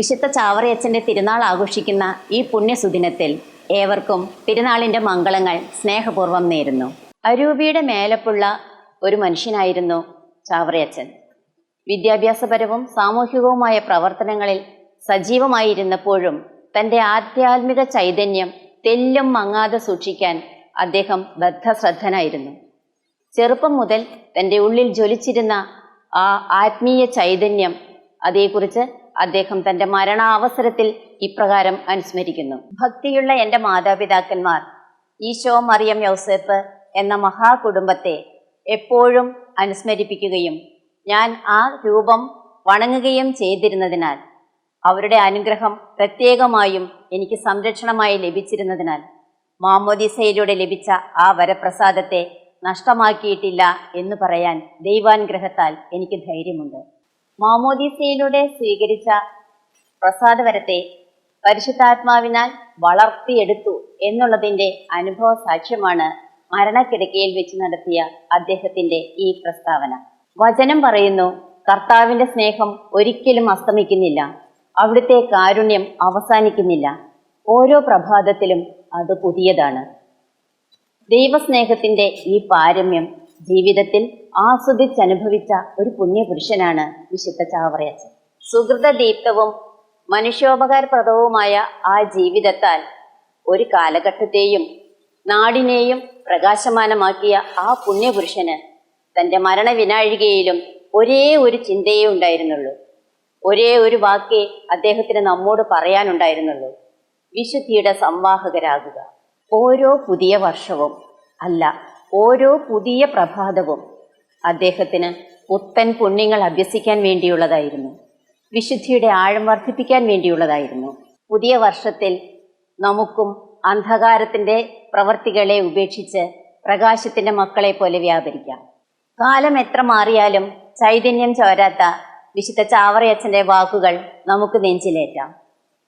വിശുദ്ധ ചാവറയച്ചന്റെ തിരുനാൾ ആഘോഷിക്കുന്ന ഈ പുണ്യസുദിനത്തിൽ ഏവർക്കും തിരുനാളിന്റെ മംഗളങ്ങൾ സ്നേഹപൂർവം നേരുന്നു. അരൂപിയുടെ മേലപ്പുള്ള ഒരു മനുഷ്യനായിരുന്നു ചാവറയച്ചൻ വിദ്യാഭ്യാസപരവും സാമൂഹികവുമായ പ്രവർത്തനങ്ങളിൽ സജീവമായിരുന്നപ്പോഴും തന്റെ ആധ്യാത്മിക ചൈതന്യം തെല്ലും മങ്ങാതെ സൂക്ഷിക്കാൻ അദ്ദേഹം ബദ്ധശ്രദ്ധനായിരുന്നു. ചെറുപ്പം മുതൽ തന്റെ ഉള്ളിൽ ജ്വലിച്ചിരുന്ന ആ ആത്മീയ ചൈതന്യം അതേക്കുറിച്ച് അദ്ദേഹം തന്റെ മരണാവസരത്തിൽ ഇപ്രകാരം അനുസ്മരിക്കുന്നു. ഭക്തിയുള്ള എന്റെ മാതാപിതാക്കന്മാർ ഈശോ മറിയം യൗസേപ്പ് എന്ന മഹാകുടുംബത്തെ എപ്പോഴും അനുസ്മരിപ്പിക്കുകയും ഞാൻ ആ രൂപം വണങ്ങുകയും ചെയ്തിരുന്നതിനാൽ അവരുടെ അനുഗ്രഹം പ്രത്യേകമായും എനിക്ക് സംരക്ഷണമായി ലഭിച്ചിരുന്നതിനാൽ മാമോദിസയിലൂടെ ലഭിച്ച ആ വരപ്രസാദത്തെ നഷ്ടമാക്കിയിട്ടില്ല എന്ന് പറയാൻ ദൈവാനുഗ്രഹത്താൽ എനിക്ക് ധൈര്യമുണ്ട്. മാമോദിസയിലൂടെ സ്വീകരിച്ച പ്രസാദവരത്തെ പരിശുദ്ധാത്മാവിനാൽ വളർത്തിയെടുത്തു എന്നുള്ളതിന്റെ അനുഭവ സാക്ഷ്യമാണ് മരണക്കിടക്കയിൽ വെച്ച് നടത്തിയ അദ്ദേഹത്തിന്റെ ഈ പ്രസ്താവന. വചനം പറയുന്നു കർത്താവിന്റെ സ്നേഹം ഒരിക്കലും അസ്തമിക്കുന്നില്ല. അവിടുത്തെ കാരുണ്യം അവസാനിക്കുന്നില്ല. ഓരോ പ്രഭാതത്തിലും അത് പുതിയതാണ്. ദൈവസ്നേഹത്തിന്റെ ഈ പാരമ്യം ജീവിതത്തിൽ ആസ്വദിച്ചനുഭവിച്ച ഒരു പുണ്യപുരുഷനാണ് വിശുദ്ധ ചാവറയച്ചൻ. സുഹൃതദീപ്തവും മനുഷ്യോപകാരപ്രദവുമായ ആ ജീവിതത്താൽ ഒരു കാലഘട്ടത്തെയും നാടിനെയും പ്രകാശമാനമാക്കിയ ആ പുണ്യപുരുഷന് തന്റെ മരണവിനാഴികയിലും ഒരേ ഒരു ചിന്തയേ ഉണ്ടായിരുന്നുള്ളൂ. ഒരേ ഒരു വാക്കേ അദ്ദേഹത്തിന് നമ്മോട് പറയാനുണ്ടായിരുന്നുള്ളൂ. വിശുദ്ധിയുടെ സംവാഹകരാകുക. ഓരോ പുതിയ വർഷവും അല്ല ഓരോ പുതിയ പ്രഭാതവും അദ്ദേഹത്തിന് പുത്തൻ പുണ്യങ്ങൾ അഭ്യസിക്കാൻ വേണ്ടിയുള്ളതായിരുന്നു. വിശുദ്ധിയുടെ ആഴം വർദ്ധിപ്പിക്കാൻ വേണ്ടിയുള്ളതായിരുന്നു. പുതിയ വർഷത്തിൽ നമുക്കും അന്ധകാരത്തിന്റെ പ്രവർത്തികളെ ഉപേക്ഷിച്ച് പ്രകാശത്തിന്റെ മക്കളെ പോലെ വ്യാപരിക്കാം. കാലം എത്ര മാറിയാലും ചൈതന്യം ചോരാത്ത വിശുദ്ധ ചാവറയച്ഛന്റെ വാക്കുകൾ നമുക്ക് നെഞ്ചിലേറ്റാം.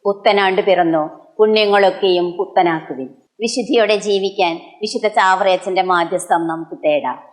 പുത്തനാണ്ട് പിറന്നോ പുണ്യങ്ങളൊക്കെയും പുത്തനാക്കുവിൻ. വിശുദ്ധിയോടെ ജീവിക്കാൻ വിശുദ്ധ ചാവറയച്ചന്റെ മാധ്യസ്ഥം നമുക്ക് തേടാം.